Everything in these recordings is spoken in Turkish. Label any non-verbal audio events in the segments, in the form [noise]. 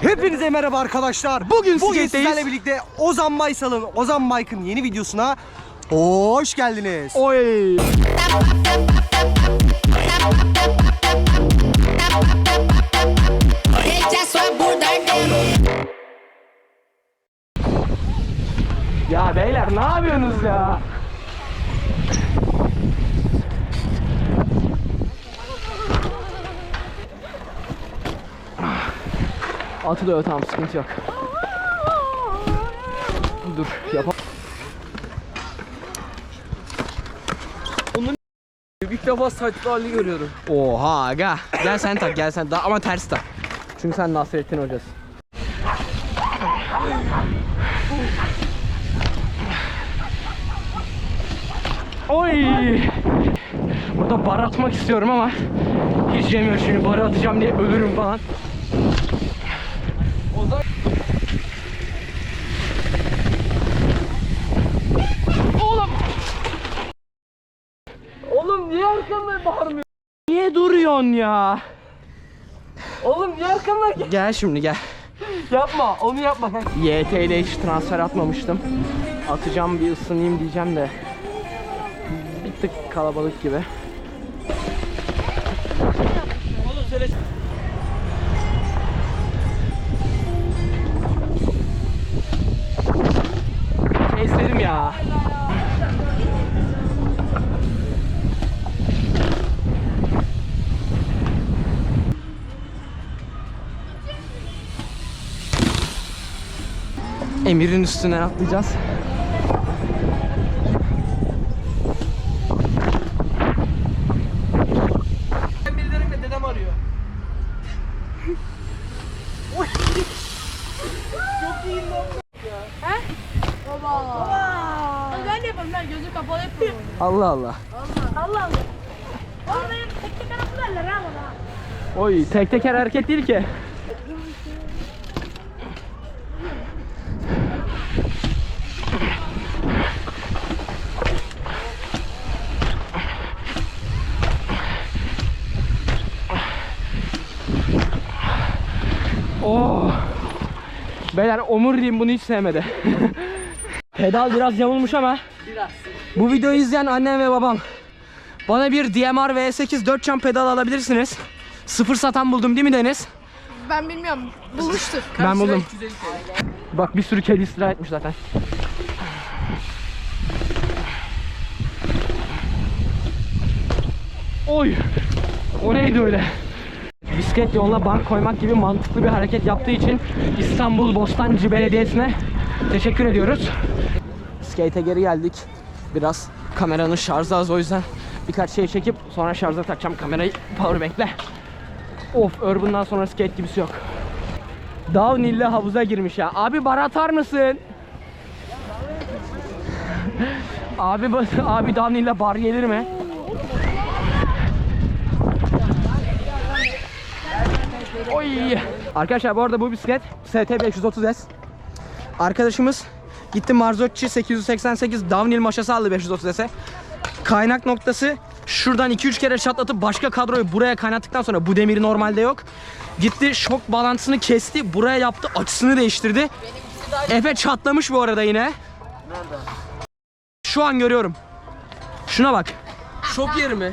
Hepinize merhaba arkadaşlar. Bugün, Bugün sizlerle birlikte Ozan Baysal'ın Ozan Mike'ın yeni videosuna hoş geldiniz. Oy. Ya beyler ne yapıyorsunuz ya? Atılıyor tamam sıkıntı yok. Dur yapam. Onun ilk defa saçlı halini görüyorum. Oha aga. Gel sen tak gel sen. Da ama ters tak. Çünkü sen Nasrettin hocasın. Oy! Burada bar atmak istiyorum ama hiç yemiyor şimdi bar atacağım diye ölürüm falan. Oğlum niye arkamda bağırmıyorsun? Niye duruyorsun ya? Oğlum niye arkamda Gel şimdi gel. Yapma onu yapma. YT ile hiç transfer atmamıştım. Atacağım bir ısınayım diyeceğim de bir tık kalabalık gibi. Şey gözü kapalı yapıyorum. Allah Allah. Allah Allah. Oğlum benim tek tek arası derler ha bana. Oy tek teker hareket değil ki. Beyler omuriliğim bunu hiç sevmedi. [laughs] Pedal biraz yamulmuş ama. Bu videoyu izleyen annem ve babam bana bir DMR V8 4 cam pedal alabilirsiniz. Sıfır satan buldum değil mi Deniz? Ben bilmiyorum. Bulmuştur. Ben buldum. Bak bir sürü kedi istila etmiş zaten. Oy! O neydi öyle? Bisiklet yoluna bank koymak gibi mantıklı bir hareket yaptığı için İstanbul Bostancı Belediyesi'ne teşekkür ediyoruz. Skate'e geri geldik. Biraz kameranın şarjı az o yüzden birkaç şey çekip sonra şarja takacağım kamerayı powerbank'le. Of Urban'dan sonra skate gibisi yok. Downhill'le havuza girmiş ya. Abi bar atar mısın? abi [laughs] abi downhill'le bar gelir mi? Oy. Arkadaşlar bu arada bu bisiklet ST 530S. Arkadaşımız gitti Marzocchi 888 downhill maşası aldı 530S'e. Kaynak noktası şuradan 2-3 kere çatlatıp başka kadroyu buraya kaynattıktan sonra bu demiri normalde yok. Gitti şok balansını kesti buraya yaptı açısını değiştirdi. Efe çatlamış bu arada yine. Şu an görüyorum. Şuna bak. Şok yeri mi?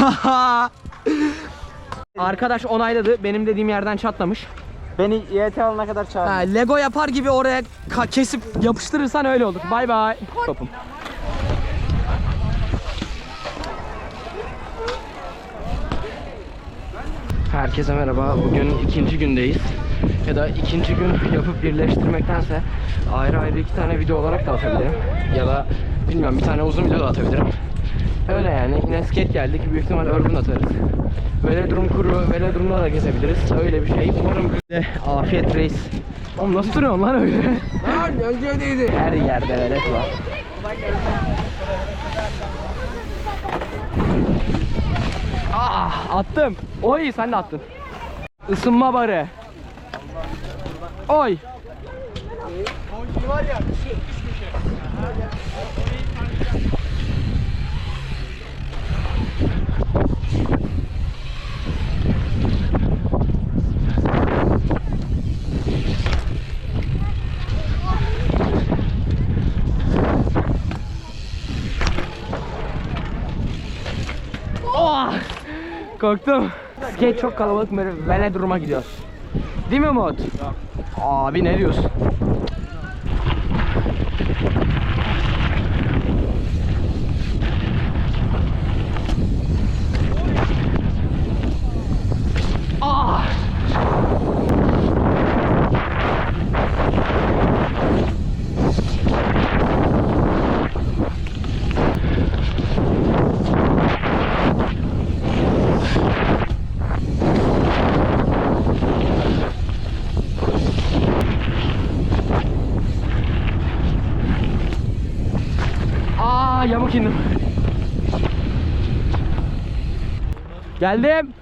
[laughs] Arkadaş onayladı. Benim dediğim yerden çatlamış. Beni YT alana kadar çağır. Ha, Lego yapar gibi oraya ka- kesip yapıştırırsan öyle olur. Bay bay. Topum. Herkese merhaba. Bugün ikinci gündeyiz. Ya da ikinci gün yapıp birleştirmektense ayrı ayrı iki tane video olarak da atabilirim. Ya da bilmiyorum bir tane uzun video da atabilirim. Öyle yani. Yine skate geldik. Büyük ihtimal Urban atarız. Velodrom kuru, velodromda da gezebiliriz. Öyle bir şey. Umarım de afiyet reis. Oğlum nasıl duruyorsun lan öyle? Lan önce öyleydi. Her yerde velet var. Ah attım. Oy sen de attın. Isınma barı. Oy. Korktum. Skate çok kalabalık böyle velodroma gidiyoruz. Değil mi Umut? Abi ne diyorsun? Geldim.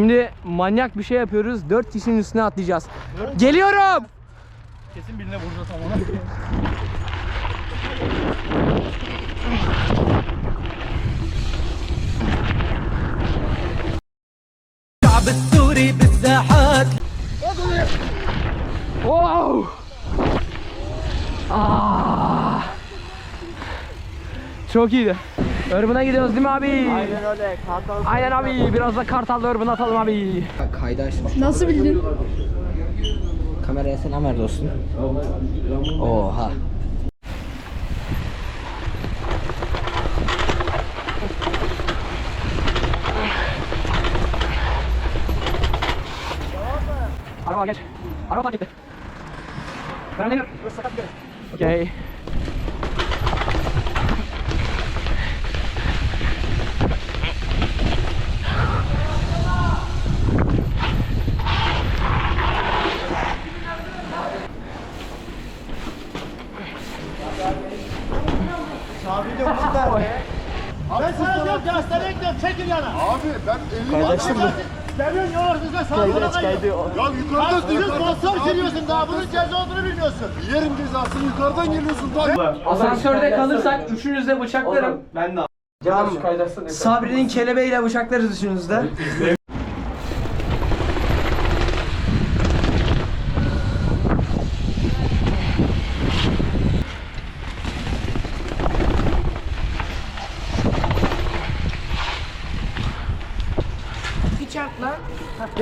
Şimdi manyak bir şey yapıyoruz. Dört kişinin üstüne atlayacağız. Geliyorum. الشعب السوري بالساحات Wow. Ah. Çok iyiydi. Irmına gidiyoruz değil mi abi? Aynen öyle. Aynen abi. Biraz da kartallı ırmına atalım abi. Kaydı açtım. Nasıl bildin? Kameraya selam ver dostum. Oha. Araba geç. Araba fark etti. Ben değilim. Okey. Sana diyorum ki hastaneye gidiyorum çekil yana. Abi ben elini Kaydaştım mı? Geliyorsun yol ortasında sağa sola kayıyor. Ya yukarıda yukarıdan sponsor giriyorsun daha bunun ceza olduğunu bilmiyorsun. Yerim cezasını yukarıdan geliyorsun daha. Asansörde kalırsak üçünüz de bıçaklarım. Sabri'nin kelebeğiyle bıçaklarız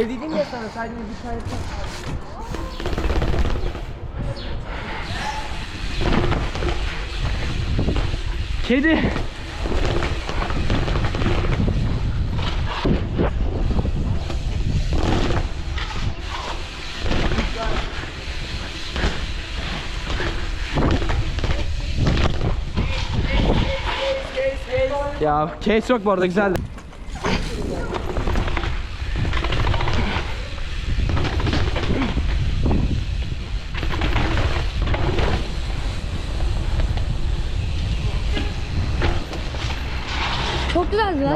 üçünüzde. Kedi. Ya case yok bu arada güzeldi. Çok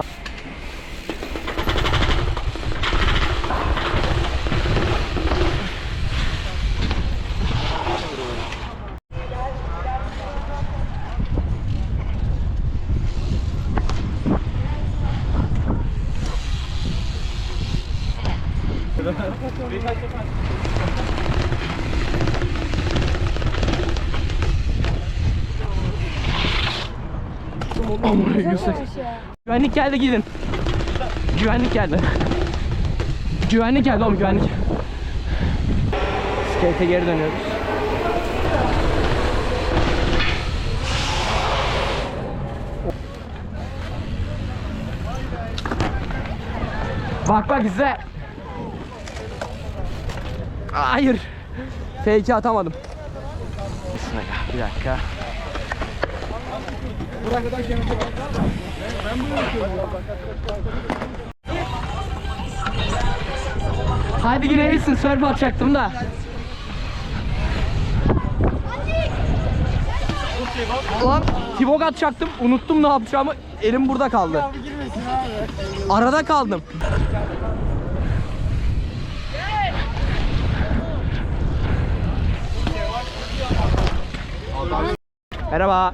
güzeldi lan. Güvenlik geldi gidin. Güvenlik geldi. Güvenlik geldi oğlum güvenlik. Skate'e geri dönüyoruz. Bak bak izle. Hayır. Fake'i atamadım. Bir dakika. Hadi girebilirsin. Sörf atacaktım da. Ulan tibok atacaktım. Unuttum ne yapacağımı. Elim burada kaldı. Arada kaldım. Merhaba.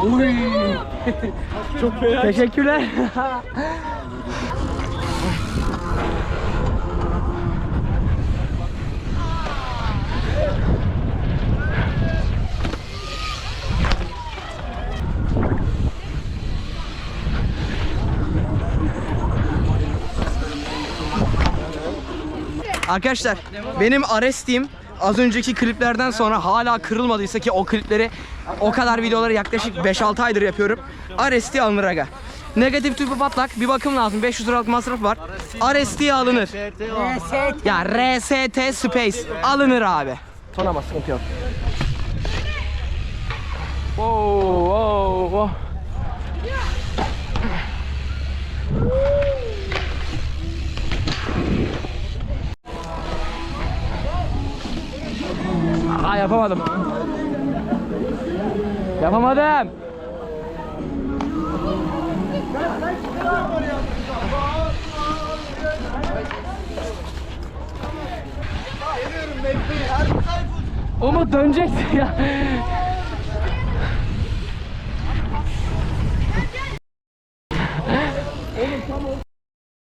[laughs] Çok fena. Teşekkürler. [laughs] Arkadaşlar benim Aresti'm az önceki kliplerden sonra hala kırılmadıysa ki o klipleri o kadar videoları yaklaşık 5-6 aydır yapıyorum. Aresti alınır aga. Negatif tüpü patlak bir bakım lazım 500 liralık masraf var. Aresti alınır. Ya RST Space alınır abi. Son ama sıkıntı yok. Wow, wow, wow. Yapamadım. Yapamadım. Umut döneceksin [laughs] ya.